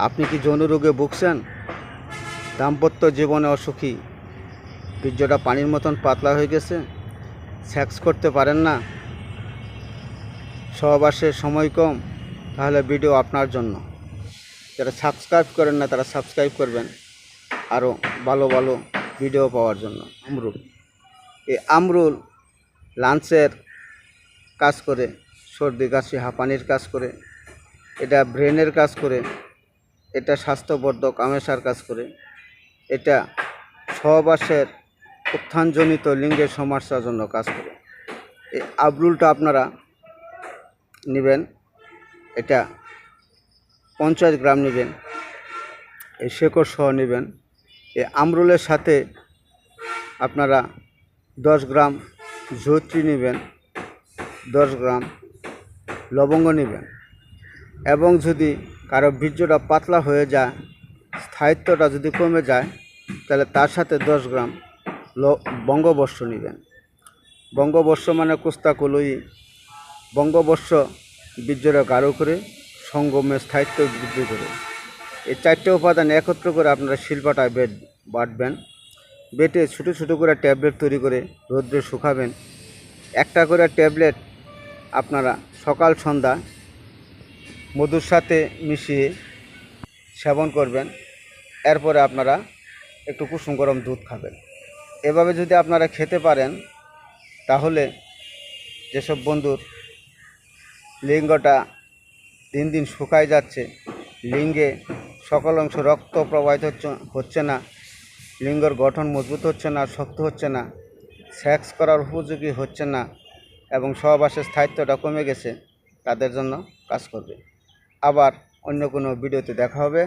আপনি কি যৌন রোগে ভুগছেন? দাম্পত্য জীবনে অসুখী। বীর্যটা পানির মতন পাতলা হয়ে গেছে। সেক্স করতে পারেন না। সহবাসের সময় কম। তাহলে ভিডিও আপনার জন্য। যারা সাবস্ক্রাইব করেন না, তারা সাবস্ক্রাইব করবেন। আরও ভালো ভালো ভিডিও পাওয়ার জন্য। আমরুল। এই আমরুল লাঞ্চের কাজ করে, সর্দি, কাশি, হাঁপানির কাজ করে। এটা ব্রেনের কাজ করে। এটা স্বাস্থ্যবর্ধক আমেশার কাজ করে। এটা সহবাসের উত্থানজনিত লিঙ্গের সমস্যার জন্য কাজ করে। এই আবরুলটা আপনারা নেবেন, এটা পঞ্চাশ গ্রাম নেবেন, এই শেকড় সহ নেবেন। এই আমরুলের সাথে আপনারা দশ গ্রাম জৈত্রী নেবেন, দশ গ্রাম লবঙ্গ নেবেন। এবং যদি কারও বীর্যটা পাতলা হয়ে যায়, স্থায়িত্বটা যদি কমে যায়, তাহলে তার সাথে দশ গ্রাম বঙ্গবর্ষ নেবেন। বঙ্গবর্ষ মানে কোস্তা কলই বঙ্গবর্ষ বীর্যটা গাঢ় করে, সঙ্গমে স্থায়িত্ব বৃদ্ধি করে। এই চারটে উপাদান একত্র করে আপনারা শিল্পাটায় বেট, বাটবেন। বেটে ছোটো ছোটো করে ট্যাবলেট তৈরি করে রোদ্রে শুকাবেন। একটা করে ট্যাবলেট আপনারা সকাল, সন্ধ্যা মধুর সাথে মিশিয়ে সেবন করবেন। এরপরে আপনারা একটু কুসুম গরম দুধ খাবেন। এভাবে যদি আপনারা খেতে পারেন, তাহলে যেসব বন্ধুর লিঙ্গটা দিন দিন শুকায় যাচ্ছে, লিঙ্গে সকল অংশ রক্ত প্রবাহিত হচ্ছে- না, লিঙ্গর গঠন মজবুত হচ্ছে না, শক্ত হচ্ছে না, সেক্স করার উপযোগী হচ্ছে না, এবং সহবাসের স্থায়িত্বটা কমে গেছে, তাদের জন্য কাজ করবে। আবার অন্য কোনো ভিডিওতে দেখা হবে।